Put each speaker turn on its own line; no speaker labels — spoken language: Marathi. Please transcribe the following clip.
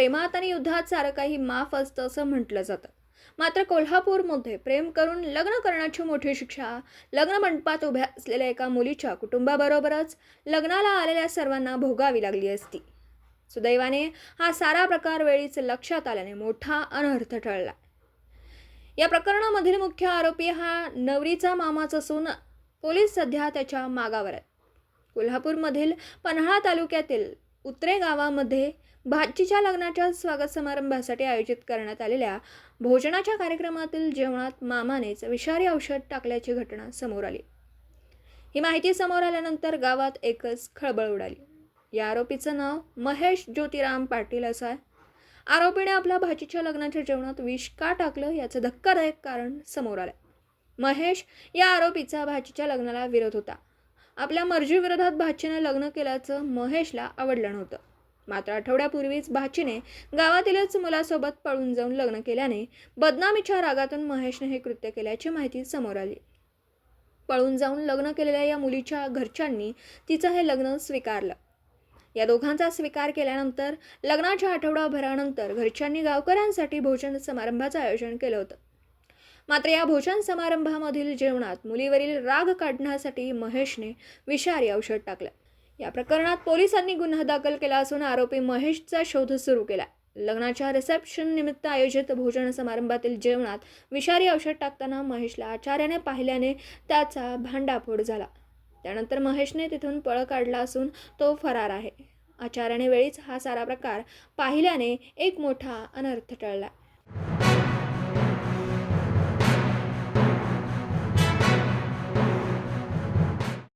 प्रेमात आणि युद्धात सारं काही माफ असतं असं म्हटलं जातं. मात्र कोल्हापूरमध्ये प्रेम करून लग्न करण्याची मोठी शिक्षा लग्न मंडपात उभ्या असलेल्या एका मुलीच्या कुटुंबाबरोबरच लग्नाला आलेल्या सर्वांना भोगावी लागली असती. सुदैवाने हा सारा प्रकार वेळीच लक्षात आल्याने मोठा अनर्थ टळला. या प्रकरणामधील मुख्य आरोपी हा नवरीचा मामाच असून पोलीस सध्या त्याच्या मागावर आहेत कोल्हापूरमधील पन्हाळा तालुक्यातील उतरे गावामध्ये भाचीच्या लग्नाच्या स्वागत समारंभासाठी आयोजित करण्यात आलेल्या भोजनाच्या कार्यक्रमातील जेवणात मामानेच विषारी औषध टाकल्याची घटना समोर आली. ही माहिती समोर आल्यानंतर गावात एकच खळबळ उडाली. या आरोपीचं नाव महेश ज्योतिराम पाटील असं आहे. आरोपीने आपल्या भाचीच्या लग्नाच्या जेवणात विष का टाकलं याचं धक्कादायक कारण समोर आलं. महेश या आरोपीचा भाचीच्या लग्नाला विरोध होता. आपल्या मर्जीविरोधात भाचीने लग्न केल्याचं महेशला आवडलं नव्हतं. मात्र आठवड्यापूर्वीच भाचीने गावातीलच मुलासोबत पळून जाऊन लग्न केल्याने बदनामीच्या रागातून महेशने हे कृत्य केल्याची माहिती समोर आली. पळून जाऊन लग्न केलेल्या या मुलीच्या घरच्यांनी तिचं हे लग्न स्वीकारलं. या दोघांचा स्वीकार केल्यानंतर लग्नाच्या आठवडाभरानंतर घरच्यांनी गावकऱ्यांसाठी भोजन समारंभाचं आयोजन केलं होतं. मात्र या भोजन समारंभामधील जेवणात मुलीवरील राग काढण्यासाठी महेशने विषारी औषध टाकलं. या प्रकरणात पोलिसांनी गुन्हा दाखल केला असून आरोपी महेशचा शोध सुरू केला. लग्नाच्या रिसेप्शन निमित्त आयोजित भोजन समारंभातील जेवणात विषारी औषध टाकताना महेशला आचार्याने पाहिल्याने त्याचा भांडाफोड झाला. त्यानंतर महेशने तिथून पळ काढला असून तो फरार आहे. आचार्याने वेळीच हा सारा प्रकार पाहिल्याने एक मोठा अनर्थ टळला.